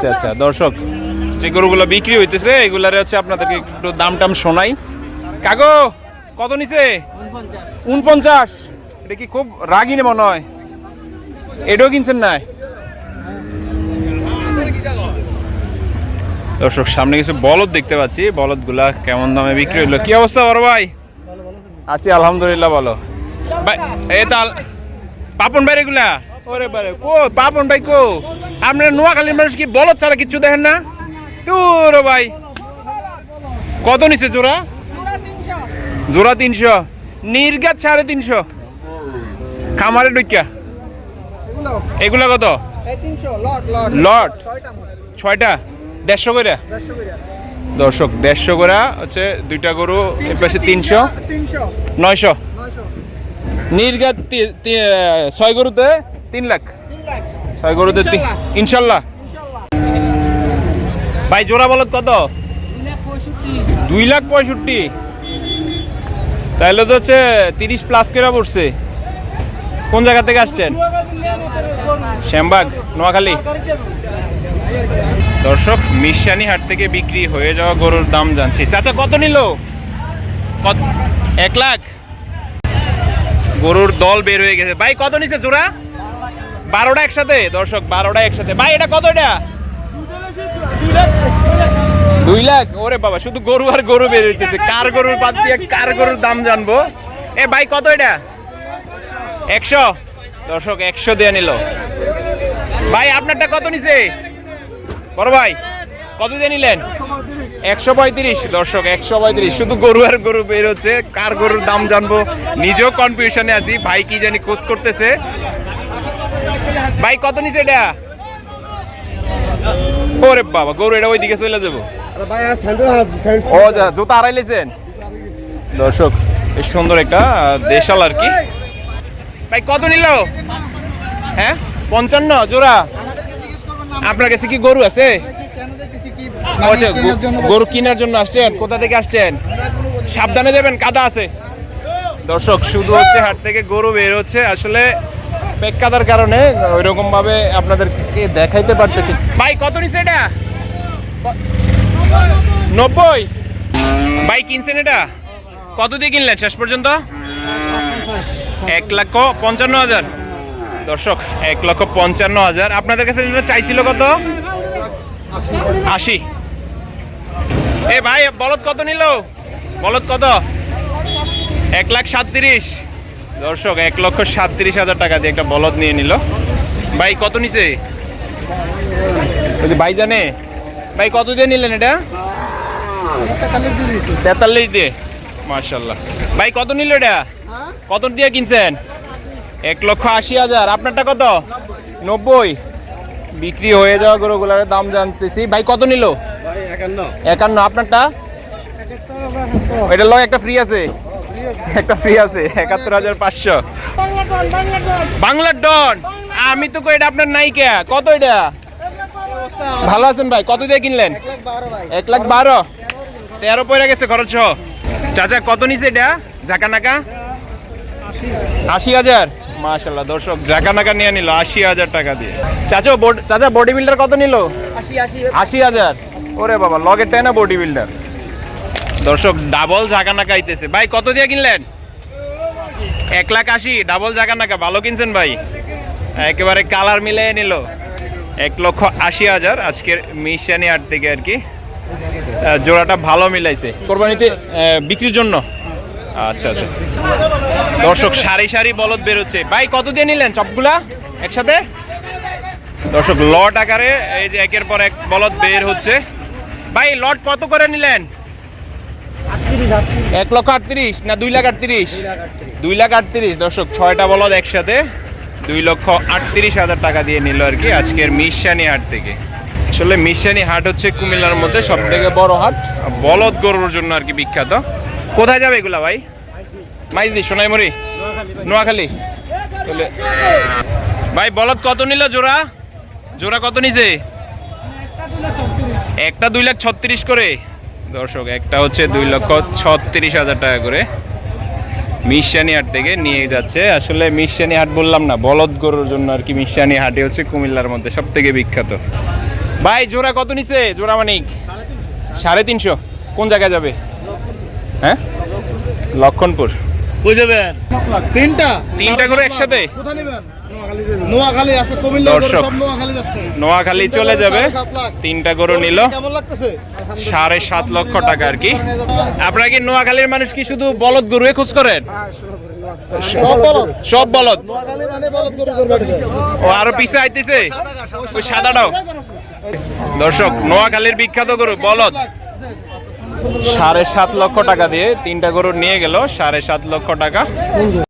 আচ্ছা আচ্ছা দর্শক, যে গরুগুলো বিক্রি হইতেছে, এগুলারে হচ্ছে আপনাদেরকে একটু দাম টাম শোনাই। কাগো, কত নিছে? উনপঞ্চাশ এটা কি খুব রাগিনে মনে হয়? এটাও কিনছেন না? দর্শক, সামনে কিছু বলদ দেখতে পাচ্ছি। বলদগুলা কেমন দামে বিক্রি হইল? কি অবস্থা বড় ভাই? আছি, আলহামদুলিল্লাহ বলো ভাই তাল পাপন ভাই, এগুলা? ওরে বারে কো পাপন ভাই কো? আপনার নোয়াখালীর মানুষ কি বলদ ছাড়া কিচ্ছু দেখেন না? তোর ভাই। কত নিছে জোড়া? জোড়া তিনশো। নির্গাত সাড়ে তিনশো। খামারে ডুইকা এগুলা? কত? লট ছয়টা দেড়শো করে? দর্শক দেড়শো করে হচ্ছে দুইটা গরু এর পাশে তিনশো নয়শো। নির্গাত ছয় গরুতে তিন লাখ। ছয় গরুতে তিন ইনশাল্লাহ। ভাই জোড়া বলত কত? দুই লাখ পঁয়ষট্টি। তাহলে তো হচ্ছে তিরিশ প্লাস করে পড়ছে। কোন জায়গা থেকে আসছেন? শ্যামবাগ নোয়াখালী। দর্শক মিশানি হাট থেকে বিক্রি হয়ে যাওয়া গরুর দাম জানছি। চাচা কত নিল? কত? এক লাখ। গরুর দল বের হয়ে গেছে। ভাই কত নিছে জোড়া? বারোটা একসাথে? দর্শক, বারোটা একসাথে। ভাই, এটা কত এটা? দুই লাখ? ওরে বাবা, শুধু গরু আর গরু বের হইতেছে। কার গরুর বাদ দিয়ে কার গরুর দাম জানব? এ, ভাই, কত এটা? একশো? দর্শক, একশো দিয়ে নিল। ভাই, আপনারটা কত নিছে? বড় ভাই, কত দিয়ে নিলেন? একশো পঁয়ত্রিশ। দর্শক, একশো পঁয়ত্রিশ। শুধু গরু আর গরু বের হচ্ছে। কার গরুর দাম জানব? নিজেও কনফিউশনে আছি। ভাই কি জানি খোঁজ করতেছে। ভাই কত নিছে এটা? ওরে বাবা গরু এটা ওইদিকে চলে যাব। ও যা জুতা হারাই লেছেন? দর্শক বেশ সুন্দর একটা দেশাল আর কি। ভাই কত নিল? হ্যাঁ? পঞ্চান্ন জোড়া? আপনার কাছে কি গরু আছে? আচ্ছা, গরু কেনার জন্য আসছেন? কোথা থেকে আসছেন? সাবধানে যাবেন কাদা আছে। দর্শক শুধু হচ্ছে হাট থেকে গরু বের হচ্ছে। আসলে পেক্কাদার কারণে ওইরকম ভাবে আপনাদেরকে দেখাইতে পারতেছি। ভাই কত নিছে এটা? নব্বই। ভাই কিনছেন এটা? কত দিয়ে কিনলেন শেষ পর্যন্ত? এক লক্ষ পঞ্চান্ন হাজার। দর্শক এক লক্ষ পঞ্চান্ন হাজার। আপনাদের কাছে এটা চাইছিল কত? আশি। এ ভাই বলদ কত নিল? বলদ কত? এক লাখ সাতত্রিশ। দর্শক এক লক্ষ সাতত্রিশ হাজার টাকা দিয়ে একটা বলদ নিয়ে নিল। ভাই কত নিছে? ভাই জানে ভাই কত দিয়ে নিলেন এটা? তেতাল্লিশ দিয়ে। মার্শাল্লাহ ভাই কত নিল এটা? কত দিয়ে কিনছেন? এক লক্ষ আশি হাজার। আপনারটা কত? নব্বই। বিক্রি হয়ে যাওয়া গরুগুলার দাম জানতেছি। ভাই কত নিল? একান্ন। আপনারটা? এটার লয় একটা ফ্রি আছে। একটা ফ্রি আছে, একাত্তর হাজার পাঁচশো। বাংলার ডন। আমি তো এটা আপনার নাইকা। কত এটা? ভালো আছেন ভাই, কত দিয়ে কিনলেন? এক লাখ বারো। তেরো পয়রা গেছে খরচ চাচা, কত নিছে এটা? ঝাঁকা নাকা আশি হাজার। মাশাল্লাহ দর্শক ঝাঁকা নাকা নিয়ে নিল, আশি হাজার টাকা দিয়ে। চাচা চাচা, বডি বিল্ডার কত নিল? আশি হাজার। ওরে বাবা টাই না বডি বিল্ডার? দর্শক ডাবল ঝাঁকা নাকা আইতেছে। ভাই, কত দিয়ে কিনলেন? এক লাখ আশি ডাবল ঝাঁকা নাকা ভালো কিনছেন ভাই। একেবারে কালার মিলে নিল। এক লক্ষ আশি হাজার আজকের মিশানি আট থেকে আর কি। জোড়াটা ভালো মিলাইছে। কোরবানিতে বিক্রির জন্য। আচ্ছা আচ্ছা। দর্শক, সারি সারি বলদ বেরোচ্ছে। ভাই, কত দিয়ে নিলেন সবগুলা একসাথে? দর্শক, লট আকারে এই যে একের পর এক বলদ বের হচ্ছে। ভাই, লট কত করে নিলেন? এক লক্ষ আটত্রিশ না দুই লাখ আটত্রিশ? দুই লাখ আটত্রিশ। দর্শক ছয়টা বলদ একসাথে দুই লক্ষ আটত্রিশ হাজার টাকা দিয়ে নিল আর কি আজকের মিশানি হাট থেকে। আসলে মিশানি হাট হচ্ছে কুমিল্লার মধ্যে সব থেকে বড় হাট বলদ গরুর জন্য আর কি বিখ্যাত। কোথায় যাবে এগুলা ভাই? মাইজদি সোনাইমুড়ি? নোয়াখালী তাহলে ভাই বলদ কত নিল জোড়া? জোড়া কত নিছে? একটা দুই লাখ ছত্রিশ করে। দর্শক, একটা হচ্ছে দুই লক্ষ ছত্রিশ হাজার টাকা করে মিশানি হাট থেকে নিয়ে যাচ্ছে। আসলে মিশানি হাট বললাম না, বলদ গরুর জন্য আর কি মিশানি হাটে হচ্ছে কুমিল্লার মধ্যে সব থেকে বিখ্যাত। ভাই, জোড়া কত নিছে? জোড়া মানিক? সাড়ে তিনশো। কোন জায়গায় যাবে? হ্যাঁ? লক্ষণপুর। কই যাবেন? তিনটা? তিনটা করে একসাথে? কোথায় নেবেন? নোয়াখালী আছে কুমিল্লা সব নোয়াখালী যাচ্ছে। নোয়াখালী চলে যাবে। সাড়ে সাত তিনটা গরু নিল। কেমন লাগতেছে? সাড়ে সাত লক্ষ টাকা আর কি। আপনারা কি নোয়াখালীর মানুষ কি শুধু বলদ গরু খোঁজ করেন? সব সব বলদ। নোয়াখালী মানে বলদ গরু করবে ও আরও পিছে আইতেছে? ওই সাদাটাও। দর্শক নোয়াখালীর বিখ্যাত গরু বলদ। সাড়ে সাত লক্ষ টাকা দিয়ে তিনটা গরু নিয়ে গেল সাড়ে সাত লক্ষ টাকা।